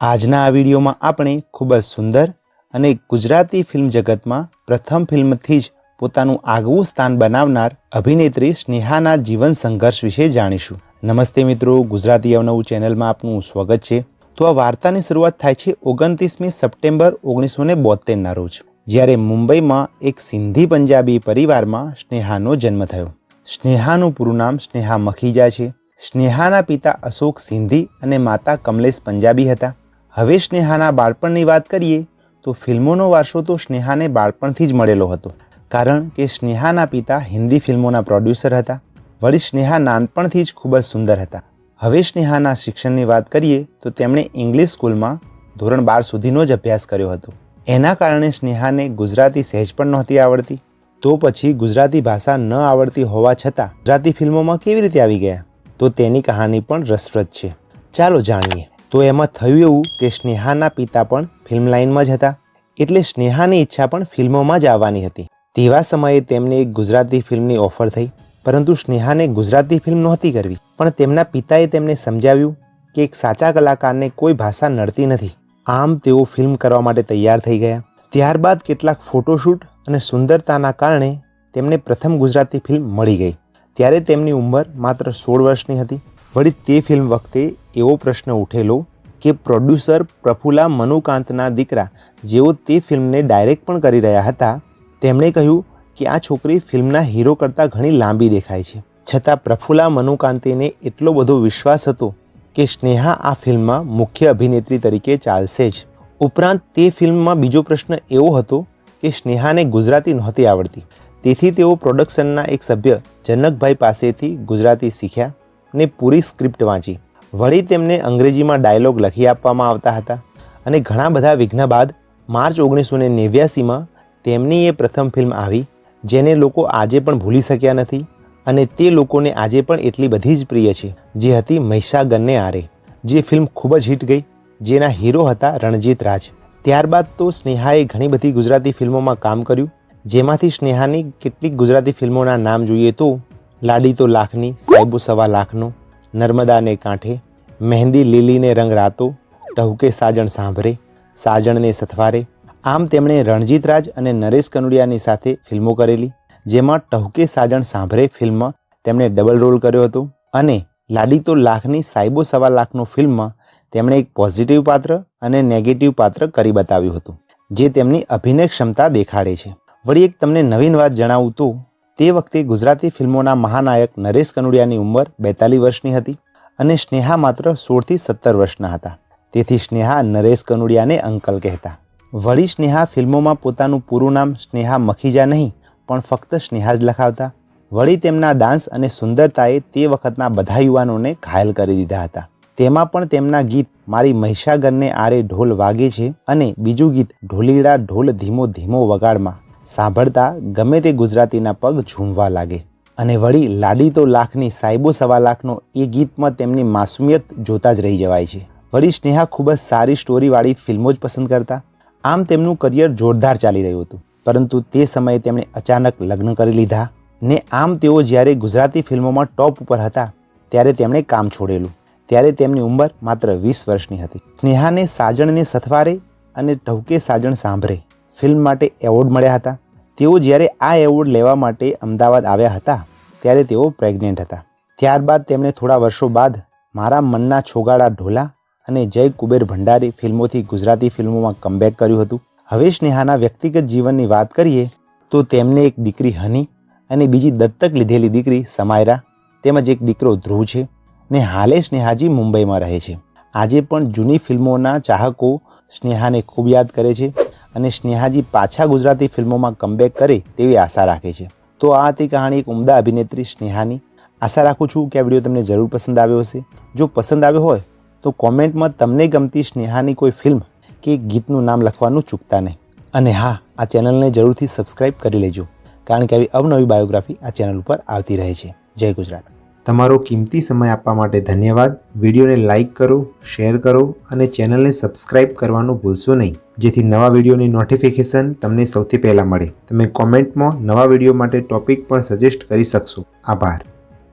આજના આ વિડીયોમાં આપણે ખૂબ જ સુંદર અને ગુજરાતી ફિલ્મ જગતમાં પ્રથમ ફિલ્મથી જ પોતાનું આગવું સ્થાન બનાવનાર અભિનેત્રી સ્નેહાના જીવન સંઘર્ષ વિશે જાણીશું. નમસ્તે મિત્રો, ગુજરાતી અવનવું ચેનલમાં આપનું સ્વાગત છે. તો આ વાર્તાની શરૂઆત થાય છે ઓગણત્રીસમી સપ્ટેમ્બર ઓગણીસો ને બોતેરના રોજ, જ્યારે મુંબઈમાં એક સિંધી પંજાબી પરિવારમાં સ્નેહાનો જન્મ થયો. સ્નેહાનું પૂરું નામ સ્નેહા મખીજા છે. સ્નેહાના પિતા અશોક સિંધી અને માતા કમલેશ પંજાબી હતા. હવે સ્નેહાના બાળપણની વાત કરીએ, તો ફિલ્મોનો વારસો તો સ્નેહાને બાળપણથી જ મળેલો હતો. કારણ કે સ્નેહાના પિતા હિન્દી ફિલ્મોના પ્રોડ્યુસર હતા. વળી સ્નેહા નાનપણથી જ ખૂબ જ સુંદર હતા. હવે સ્નેહાના શિક્ષણની વાત કરીએ, તો તેમણે ઇંગ્લિશ સ્કૂલમાં ધોરણ બાર સુધીનો જ અભ્યાસ કર્યો હતો. એના કારણે સ્નેહાને ગુજરાતી સહેજ પણ નહોતી આવડતી. તો પછી ગુજરાતી ભાષા ન આવડતી હોવા છતાં ગુજરાતી ફિલ્મોમાં કેવી રીતે આવી ગયા? તો તેની કહાની પણ રસપ્રદ છે. ચાલો જાણીએ. તો એમાં થયું એવું કે સ્નેહાના પિતા પણ ફિલ્મ લાઇનમાં જ હતા. એટલે સ્નેહાની ઈચ્છા પણ ફિલ્મોમાં જ આવવાની હતી. તેવા સમયે તેમને એક ગુજરાતી ફિલ્મની ઓફર થઈ, પરંતુ સ્નેહાને ગુજરાતી ફિલ્મ નહોતી કરવી. પણ તેમના પિતાએ તેમને સમજાવ્યું કે એક સાચા કલાકારને કોઈ ભાષા નડતી નથી. આમ તેઓ ફિલ્મ કરવા માટે તૈયાર થઈ ગયા. ત્યારબાદ કેટલાક ફોટોશૂટ અને સુંદરતાના કારણે તેમને પ્રથમ ગુજરાતી ફિલ્મ મળી ગઈ. ત્યારે તેમની ઉંમર માત્ર સોળ વર્ષની હતી. વળી તે ફિલ્મ વખતે એવો પ્રશ્ન ઉઠેલો કે પ્રોડ્યુસર પ્રફુલા મનુકાંતના દીકરા જેઓ તે ફિલ્મને ડાયરેક્ટ પણ કરી રહ્યા હતા, તેમણે કહ્યું કે આ છોકરી ફિલ્મના હીરો કરતાં ઘણી લાંબી દેખાય છે. છતાં પ્રફુલા મનુકાંતીને એટલો બધો વિશ્વાસ હતો કે સ્નેહા આ ફિલ્મમાં મુખ્ય અભિનેત્રી તરીકે ચાલશે જ. ઉપરાંત તે ફિલ્મમાં બીજો પ્રશ્ન એવો હતો કે સ્નેહાને ગુજરાતી નહોતી આવડતી. તેથી તેઓ પ્રોડક્શનના એક સભ્ય જનકભાઈ પાસેથી ગુજરાતી શીખ્યા. ને પૂરી સ્ક્રિપ્ટ વાંચી. વળી તેમને અંગ્રેજીમાં ડાયલોગ લખી આપવામાં આવતા હતા અને ઘણા બધા વિઘ્ન બાદ માર્ચ ઓગણીસો ને નેવ્યાસીમાં તેમની એ પ્રથમ ફિલ્મ આવી, જેને લોકો આજે પણ ભૂલી શક્યા નથી અને તે લોકોને આજે પણ એટલી બધી જ પ્રિય છે, જે હતી મહિષાગરને આરે, જે ફિલ્મ ખૂબ જ હિટ ગઈ, જેના હીરો હતા રણજીત રાજ. ત્યારબાદ તો સ્નેહાએ ઘણી બધી ગુજરાતી ફિલ્મોમાં કામ કર્યું, જેમાંથી સ્નેહાની કેટલીક ગુજરાતી ફિલ્મોના નામ જોઈએ તો લાડી તો લાખની, સાહેબુ સવા લાખનો, નર્મદાને કાંઠે, મહેંદી લીલીને રંગ રાતો, ટહુકે સાજણ સાંભરે, સાજણને સથવારે. આમ તેમણે રણજીત રાજ અને નરેશ કનુડિયાની સાથે ફિલ્મો કરેલી, જેમાં ટહુકે સાજણ સાંભરે ફિલ્મમાં તેમણે ડબલ રોલ કર્યો હતો અને લાડી તો લાખની સાયબો સવા લાખનો ફિલ્મમાં તેમણે એક પોઝિટિવ પાત્ર અને નેગેટિવ પાત્ર કરી બતાવ્યું હતું, જે તેમની અભિનય ક્ષમતા દેખાડે છે. વળી એક તમને નવીન વાત જણાવું તો તે વખતે ગુજરાતી ફિલ્મોના મહાનાયક નરેશ કનુડિયાની ઉંમર બેતાલીસ વર્ષની હતી અને સ્નેહા માત્ર સોળથી સત્તર વર્ષના હતા. તેથી સ્નેહા નરેશ કનુડિયાને અંકલ કહેતા. વળી સ્નેહા ફિલ્મોમાં પોતાનું પૂરું નામ સ્નેહા મખીજા નહીં, પણ ફક્ત સ્નેહા જ લખાવતા. વળી તેમના ડાન્સ અને સુંદરતાએ તે વખતના બધા યુવાનોને ઘાયલ કરી દીધા હતા. તેમાં પણ તેમના ગીત મારી મહિષાગરને આરે ઢોલ વાગે છે અને બીજું ગીત ઢોલીડા ઢોલ ધીમો ધીમો વગાડમાં સાંભળતા ગમે તે ગુજરાતીના પગ ઝૂમવા લાગે. અને વળી લાડી તો લાખની સાયબો સવા લાખનો એ ગીતમાં તેમની માસુમિયત જોતા જ રહી જવાય છે. વળી સ્નેહા ખૂબ જ સારી સ્ટોરીવાળી ફિલ્મો જ પસંદ કરતા. આમ તેમનું કરિયર જોરદાર ચાલી રહ્યું હતું. પરંતુ તે સમયે તેમણે અચાનક લગ્ન કરી લીધા ને આમ તેઓ જ્યારે ગુજરાતી ફિલ્મોમાં ટોપ ઉપર હતા, ત્યારે તેમણે કામ છોડેલું. ત્યારે તેમની ઉંમર માત્ર વીસ વર્ષની હતી. સ્નેહાને સાજણને સથવારે અને ટહુકે સાજણ સાંભળે. ફિલ્મ માટે એવોર્ડ મળ્યા હતા. તેઓ જ્યારે આ એવોર્ડ લેવા માટે અમદાવાદ આવ્યા હતા, ત્યારે તેઓ પ્રેગ્નેન્ટ હતા. ત્યારબાદ તેમણે થોડા વર્ષો બાદ મારા મનના છોગાડા ઢોલા અને જય કુબેર ભંડારી ફિલ્મોથી ગુજરાતી ફિલ્મોમાં કમબેક કર્યું હતું. હવે સ્નેહાના વ્યક્તિગત જીવનની વાત કરીએ, તો તેમને એક દીકરી હની અને બીજી દત્તક લીધેલી દીકરી સમાયરા તેમજ એક દીકરો ધ્રુવ છે ને હાલે સ્નેહાજી મુંબઈમાં રહે છે. આજે પણ જૂની ફિલ્મોના ચાહકો સ્નેહાને ખૂબ યાદ કરે છે. અને સ્નેહાજી પાછા ગુજરાતી ફિલ્મોમાં કમબેક કરે તેવી આશા રાખે છે. તો આ હતી કહાણી એક ઉમદા અભિનેત્રી સ્નેહાની. આશા રાખું છું કે આ વીડિયો તમને જરૂર પસંદ આવ્યો હશે. જો પસંદ આવ્યો હોય, તો કોમેન્ટમાં તમને ગમતી સ્નેહાની કોઈ ફિલ્મ કે ગીતનું નામ લખવાનું ચૂકતા નહીં. અને હા, આ ચેનલને જરૂરથી સબસ્ક્રાઇબ કરી લેજો, કારણ કે આવી અવનવી બાયોગ્રાફી આ ચેનલ ઉપર આવતી રહે છે. જય ગુજરાત. તમારો કિંમતી સમય આપવા માટે ધન્યવાદ. વિડીયોને લાઇક કરો શેર કરો અને ચેનલને સબસ્ક્રાઇબ કરવાનું ભૂલશો નહીં. જેથી નવા વિડીયોની નોટિફિકેશન તમને સૌથી પહેલાં મળે. તમે કોમેન્ટમાં નવા વીડિયો માટે ટોપિક પણ સજેસ્ટ કરી શકશો. આભાર.